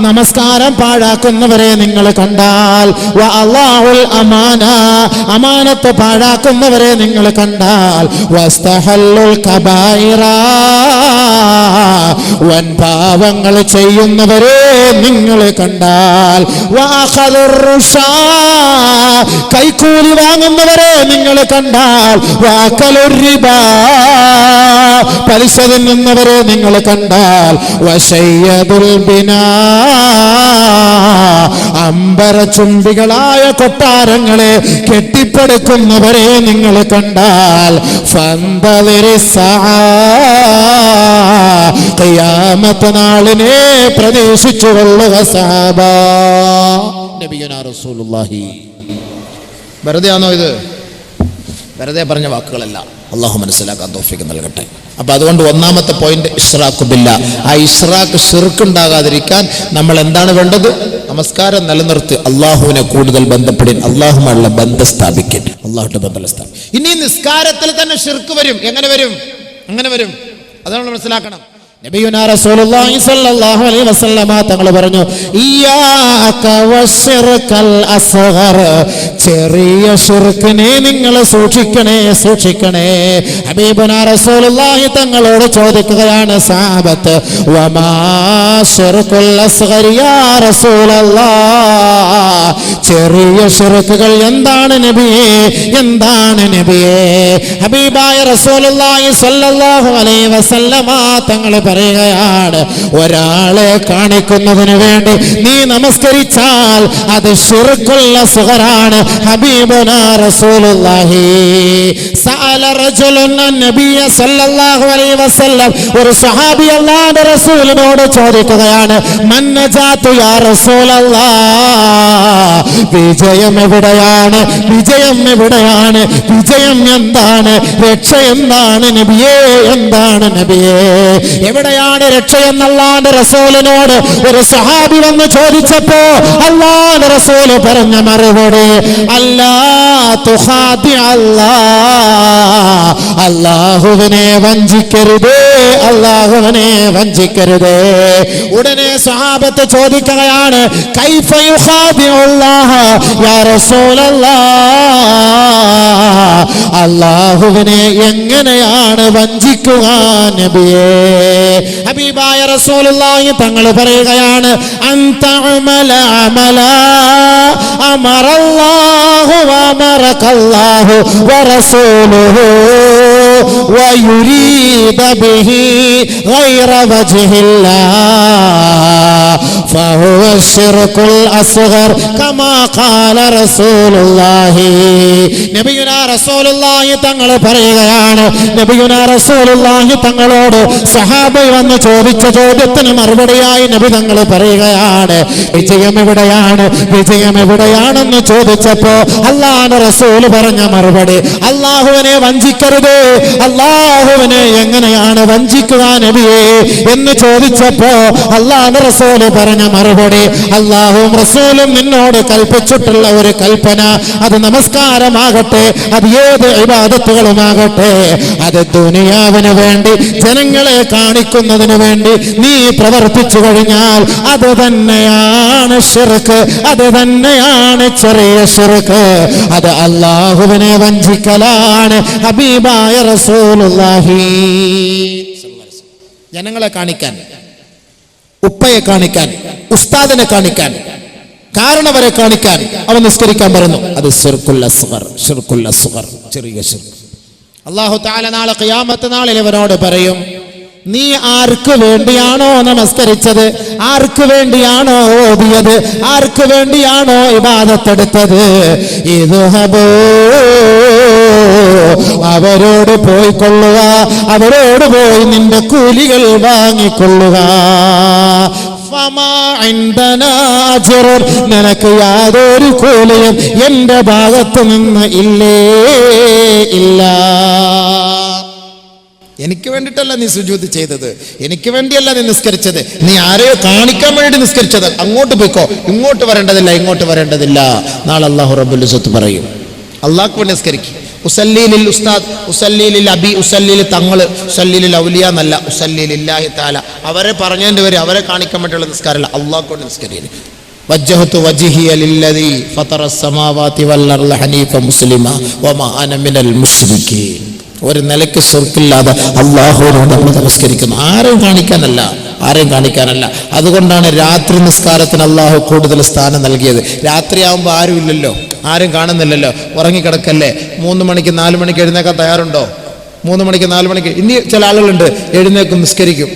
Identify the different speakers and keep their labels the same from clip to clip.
Speaker 1: നമസ്കാരം പാഴാക്കുന്നവരെ നിങ്ങൾ കണ്ടാൽ. അള്ളാഹുൽ അമാന. അമാനത്ത് പാഴാക്കുന്നവരെ നിങ്ങൾ കണ്ടാൽ. വൻ പാവങ്ങൾ ചെയ്യുന്നവരെ നിങ്ങൾ കണ്ടാൽ. കൈക്കൂലി വാങ്ങുന്നവരെ നിങ്ങൾ കണ്ടാൽ. പലിശ തിന്നുന്നവരെ നിങ്ങൾ കണ്ടാൽ അമ്പര ചുംബികളായ കൊട്ടാരങ്ങളെ കെട്ടിപ്പടുക്കുന്നവരെ നിങ്ങൾ കണ്ടാൽ ഖിയാമത്ത് നാളിനെ പ്രതീക്ഷിച്ചു കൊള്ളുക സാബ റസൂലുള്ളാഹി. ഇത്? വെറുതെ പറഞ്ഞ വാക്കുകളല്ല. അള്ളാഹു മനസ്സിലാക്കാൻ തോഫിക്ക് നൽകട്ടെ. അപ്പോൾ അതുകൊണ്ട് ഒന്നാമത്തെ പോയിന്റ് ഇഷ്റാഖുബില്ല ആ ഇഷ്റാഖ് ഷിർക്കുണ്ടാകാതിരിക്കാൻ നമ്മൾ എന്താണ് വേണ്ടത്? നമസ്കാരം നിലനിർത്തി. അള്ളാഹുവിനെ കൂടുതൽ ബന്ധപ്പെടും അള്ളാഹുമായുള്ള ബന്ധം സ്ഥാപിക്കും അള്ളാഹുന്റെ ബന്ധം സ്ഥാപിക്കും ഇനി നിസ്കാരത്തിൽ തന്നെ ഷിർക്ക് വരും. എങ്ങനെ വരും? അങ്ങനെ വരും. അത് നമ്മൾ മനസ്സിലാക്കണം. നബിയുനാ റസൂലുള്ളാഹി അലൈഹി വസല്ലമ തങ്ങൾ പറഞ്ഞു ഇയ്യാക അസ്ഗർ ചെറിയ ഷിർക്കിനെ നിങ്ങൾ സൂക്ഷിക്കണേ സൂക്ഷിക്കണേ. ഹബീബുനാ റസൂലുള്ളാഹി തങ്ങളോട് ചോദിക്കുകയാണ് സാബത്ത് വമാ അസ്ഗരിയ ചെറിയ ഷിർക്കുകൾ എന്താണ് നബിയേ എന്താണ് നബിയേ ഹബീബായ റസൂലുള്ളാഹി സ്വല്ലല്ലാഹു അലൈഹി വസല്ലമ തങ്ങൾ പറയുകയാണ് ഒരാളെ കാണിക്കുന്നതിന് വേണ്ടി നീ നമസ്കരിച്ചാൽ അത് ഷിർക്കുള്ള സുഹറാണ് ഹബീബുന റസൂലുള്ളാഹി. സഅല റജുലുൻ صلى الله عليه وسلم ഒരു സ്വഹാബി അല്ലാഹുവിന്റെ റസൂലിനോട് ചോദിക്കുകയാണ് മന്നജാതു യാ റസൂലല്ലാഹ്? വിജയം എവിടെയാണ്? വിജയം എവിടെയാണ്? വിജയം എന്താണ്? രക്ഷ എന്താണ്? നബിയേ എന്താണ്? നബിയേ. എവിടെയാണ് രക്ഷ എന്നല്ലാന്റെ റസൂലിനോട്? ഒരു സഹാബി വന്ന് ചോദിച്ചപ്പോ അള്ളാന്റെ റസൂൽ പറഞ്ഞ മറുപടി അല്ലാ തുഹാദി അല്ലാ അള്ളാഹുവിനെ വഞ്ചിക്കരുതേ അള്ളാഹുവിനെ വഞ്ചിക്കരുതേ. ഉടനെ സഹാബത്ത് ചോദിക്കുകയാണ് അള്ളാഹുവിനെ എങ്ങനെയാണ് വഞ്ചിക്കുക നബിയേ? ഹബീബായ റസൂലുള്ളാഹി തങ്ങൾ പറയുകയാണ് അന്ത അമല അമറല്ലാഹു വമറകല്ലാഹു വറസൂലുഹു ويريد به غير وجه الله فهو الشرك الأصغر كما قال رسول الله നബിയുനാ റസൂലുള്ളാഹി തങ്ങൾ പറയുകയാണ് നബിയുനാ റസൂലുള്ളാഹി തങ്ങളോട് സഹാബ വന്ന് ചോദിച്ച ചോദ്യത്തിന് മറുപടിയായി നബി തങ്ങൾ പറയുകയാണ് വിജയം എവിടെയാണ് വിജയം എവിടെയാണെന്ന് ചോദിച്ചപ്പോ അള്ളാഹ് റസൂല് പറഞ്ഞ മറുപടി അള്ളാഹുവിനെ വഞ്ചിക്കരുത് അള്ളാഹുവിനെ എങ്ങനെയാണ് വഞ്ചിക്കുക നബിയെ എന്ന് ചോദിച്ചപ്പോ അള്ളാഹ് റസൂൽ പറഞ്ഞ മറുപടി അള്ളാഹും റസൂലും നിന്നോട് കൽപ്പിച്ചിട്ടുള്ള ഒരു കൽപ്പന. അത് നമസ്കാരമാകട്ടെ അത് ഏത് ഇബാദത്തുകളുമാകട്ടെ അത് ദുനിയാവിന് വേണ്ടി ജനങ്ങളെ കാണിക്കുന്നതിന് വേണ്ടി നീ പ്രവർത്തിച്ചു കഴിഞ്ഞാൽ അത് തന്നെയാണ് ഷിർക്ക് അത് തന്നെയാണ് ചെറിയ ഷിർക്ക് അത് അള്ളാഹുവിനെ വഞ്ചിക്കലാണ്. ഹബീബായ റസൂലുള്ളാഹി ജനങ്ങളെ കാണിക്കാൻ ഉപ്പയെ കാണിക്കാൻ ഉസ്താദിനെ കാണിക്കാൻ കാരണവരെ കാണിക്കാൻ അവൻ നിസ്കരിക്കാൻ പറഞ്ഞു. അത് ചെറിയ അള്ളാഹു താല നാളെ ഖിയാമത്ത് നാളിൽ ഇവനോട് പറയും നീ ആർക്ക് വേണ്ടിയാണോ നമസ്കരിച്ചത്? ആർക്ക് വേണ്ടിയാണോ ഓതിയത്? ആർക്ക് വേണ്ടിയാണോ ഇബാദത്തെടുത്തത്? ഇത് അവരോട് പോയിക്കൊള്ളുക അവരോട് പോയി നിന്റെ കൂലികൾ വാങ്ങിക്കൊള്ളുക. നിനക്ക് യാതൊരു കൂലിയും എന്റെ ഭാഗത്ത് നിന്ന് ഇല്ലേ ഇല്ല. എനിക്ക് വേണ്ടിയിട്ടല്ല നീ സുജൂത് ചെയ്തത് എനിക്ക് വേണ്ടിയല്ല നീ നിസ്കരിച്ചത് നീ ആരെയോ കാണിക്കാൻ വേണ്ടി നിസ്കരിച്ചത്. അങ്ങോട്ട് പോയിക്കോ ഇങ്ങോട്ട് വരേണ്ടതില്ല ഇങ്ങോട്ട് വരേണ്ടതില്ല. നാളെ അള്ളാഹു റബ്ബുൽ സ്വത്ത് പറയും. അള്ളാഹ്ക്ക് വേണ്ടി നിസ്കരിക്കും.
Speaker 2: ഉസല്ലീലിൽ ഉസ്താദ് ഉസല്ലീലിൽ അബി ഉസല്ലീൽ തങ്ങള് ഉസല്ലീലിൽ ഔലിയ എന്നല്ല ഉസല്ലീലില്ലാഹി താല അവരെ പറഞ്ഞതിൻ്റെ പേര് അവരെ കാണിക്കാൻ വേണ്ടിയുള്ള നിസ്കാരമല്ല അള്ളാഹ് കൊണ്ട് നിസ്കരിക്കുന്നു വജ്ജഹത്തു വജിഹിയ ലില്ലദീ ഫതറ السماوات والارض ഹനീഫ മുസ്ലിമ വമാ അന മിനൽ മുശ്രിക്കീൻ ഒരു നിലയ്ക്ക് സ്വർക്കില്ലാതെ അള്ളാഹുവിനോട് നമ്മൾ നമസ്കരിക്കുന്നു ആരെയും കാണിക്കാനല്ല ആരെയും കാണിക്കാനല്ല അതുകൊണ്ടാണ് രാത്രി നിസ്കാരത്തിന് അള്ളാഹു കൂടുതൽ സ്ഥാനം നൽകിയത് രാത്രിയാകുമ്പോൾ ആരും ഇല്ലല്ലോ ആരും കാണുന്നില്ലല്ലോ. ഉറങ്ങിക്കിടക്കല്ലേ. മൂന്ന് മണിക്ക് നാല് മണിക്ക് എഴുന്നേക്കാൻ തയ്യാറുണ്ടോ? മൂന്ന് മണിക്ക് നാല് മണിക്ക്. ഇനി ചില ആളുകളുണ്ട് എഴുന്നേക്കും നിസ്കരിക്കും.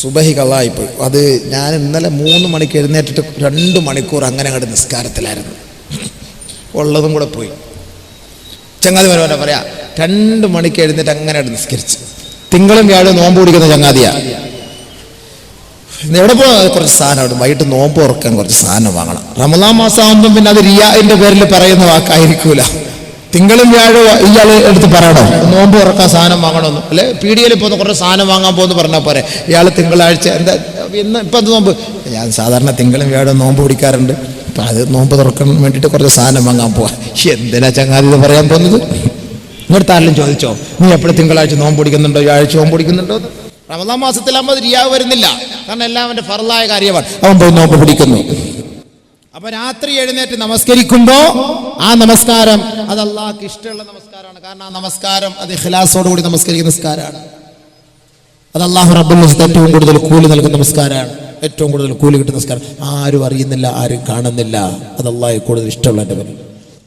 Speaker 2: സുബഹി കള്ളായിപ്പോയി അത് ഞാൻ ഇന്നലെ മൂന്ന് മണിക്ക് എഴുന്നേറ്റിട്ട് രണ്ട് മണിക്കൂർ അങ്ങനെ അങ്ങോട്ട് നിസ്കാരത്തിലായിരുന്നു. ഉള്ളതും കൂടെ പോയി. ചങ്ങാതി വരെ പറയാ രണ്ട് മണിക്ക് എഴുന്നേറ്റ് അങ്ങനെ നിസ്കരിച്ചു. തിങ്കളും വ്യാഴം നോമ്പ് പിടിക്കുന്ന ചങ്ങാതിയാ. ഇന്ന് എവിടെ പോകാൻ കുറച്ച് സാധനം ഉണ്ട്. വൈകിട്ട് നോമ്പ് ഉറക്കാൻ കുറച്ച് സാധനം വാങ്ങണം. റമദാൻ മാസം ആകുമ്പം പിന്നെ അത് റിയാന്റെ പേരിൽ പറയുന്ന വാക്കായിരിക്കൂല. തിങ്കളും വ്യാഴവും ഇയാൾ എടുത്ത് പറയണോ. നോമ്പ് ഉറക്കാൻ സാധനം വാങ്ങണമെന്ന്. അല്ലെ? പീടികയിൽ പോകുന്ന കുറേ സാധനം വാങ്ങാൻ പോകുന്നു പറഞ്ഞാൽ പോരെ. ഇയാൾ തിങ്കളാഴ്ച എന്താ ഇന്ന് ഇപ്പം അത് നോമ്പ്? ഞാൻ സാധാരണ തിങ്കളും വ്യാഴവും നോമ്പ് പിടിക്കാറുണ്ട്. അപ്പം അത് നോമ്പ് തുറക്കാൻ വേണ്ടിയിട്ട് കുറച്ച് സാധനം വാങ്ങാൻ പോവാ. എന്തിനാ ചങ്ങാതി പറയാൻ പോകുന്നത്? ഇങ്ങോട്ട് ആരെങ്കിലും ചോദിച്ചോ? നീ എപ്പോഴും തിങ്കളാഴ്ച നോമ്പ് പിടിക്കുന്നുണ്ടോ? വ്യാഴ്ച നോമ്പ് പിടിക്കുന്നുണ്ടോ? റമദാൻ മാസത്തിൽ അമ്പത് റിയാവ് വരുന്നില്ല. കാരണം എല്ലാം അവന്റെ ഫറലായ കാര്യമാണ്. അവൻ പോയി നോമ്പ് പിടിക്കുന്നു. അപ്പൊ രാത്രി എഴുന്നേറ്റ് നമസ്കരിക്കുമ്പോ ആ നമസ്കാരം അത് അള്ളാഹ്ക്ക് ഇഷ്ടമുള്ള നമസ്കാരമാണ്. കാരണം ആ നമസ്കാരം അത് ഇഖലാസോട് കൂടി നമസ്കരിക്കുന്ന നമസ്കാരമാണ്. അത് അള്ളാഹു റബ്ബുൽ ഏറ്റവും കൂടുതൽ കൂലി നൽകുന്ന നമസ്കാരമാണ്. ഏറ്റവും കൂടുതൽ കൂലി കിട്ടുന്ന നമസ്കാരം. ആരും അറിയുന്നില്ല ആരും കാണുന്നില്ല. അത് അള്ളാഹ് കൂടുതൽ ഇഷ്ടമുള്ള എന്റെ പേര്